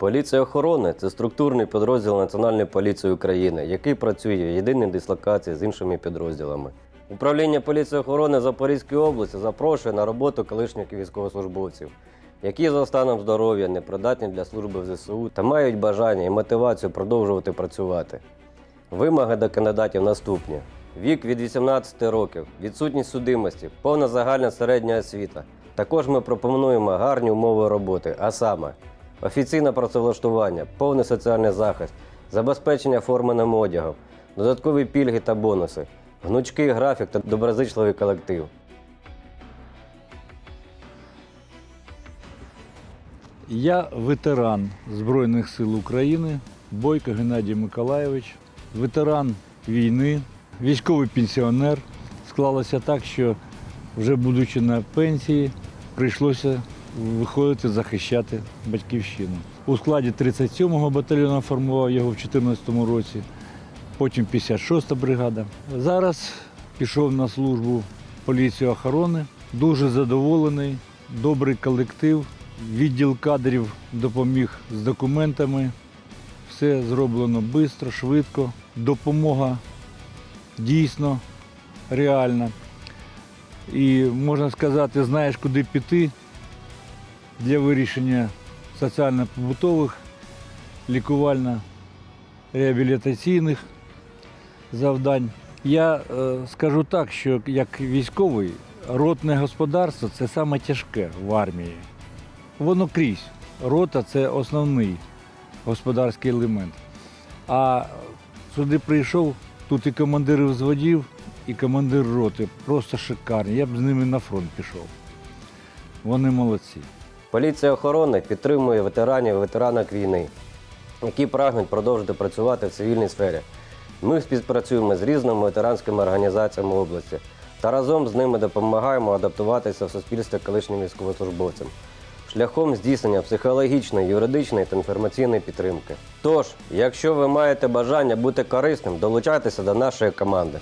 Поліція охорони це структурний підрозділ Національної поліції України, який працює в єдиній дислокації з іншими підрозділами. Управління поліції охорони Запорізької області запрошує на роботу колишніх військовослужбовців, які за станом здоров'я не придатні для служби в ЗСУ та мають бажання і мотивацію продовжувати працювати. Вимоги до кандидатів наступні: вік від 18 років, відсутність судимості, повна загальна середня освіта. Також ми пропонуємо гарні умови роботи, а саме офіційне працевлаштування, повний соціальний захист, забезпечення форменим одягом, додаткові пільги та бонуси, гнучкий графік та доброзичливий колектив. Я ветеран Збройних сил України, Бойко Геннадій Миколайович, ветеран війни, військовий пенсіонер. Склалося так, що вже будучи на пенсії, прийшлося виходити захищати батьківщину. У складі 37-го батальйону формував його в 2014 році, потім 56-та бригада. Зараз пішов на службу в поліцію охорони. Дуже задоволений, добрий колектив. Відділ кадрів допоміг з документами. Все зроблено швидко, швидко. Допомога дійсно реальна. І можна сказати, знаєш, куди піти для вирішення соціально-побутових, лікувально-реабілітаційних завдань. Я е, скажу так, що як військовий, ротне господарство це саме тяжке в армії. Воно крізь. Рота це основний господарський елемент. А сюди прийшов, тут і командир взводів, і командир роти. Просто шикарні. Я б з ними на фронт пішов. Вони молодці. Поліція охорони підтримує ветеранів і ветеранок війни, які прагнуть продовжити працювати в цивільній сфері. Ми співпрацюємо з різними ветеранськими організаціями області та разом з ними допомагаємо адаптуватися в суспільстві колишнім військовослужбовцям шляхом здійснення психологічної, юридичної та інформаційної підтримки. Тож, якщо ви маєте бажання бути корисним, долучайтеся до нашої команди.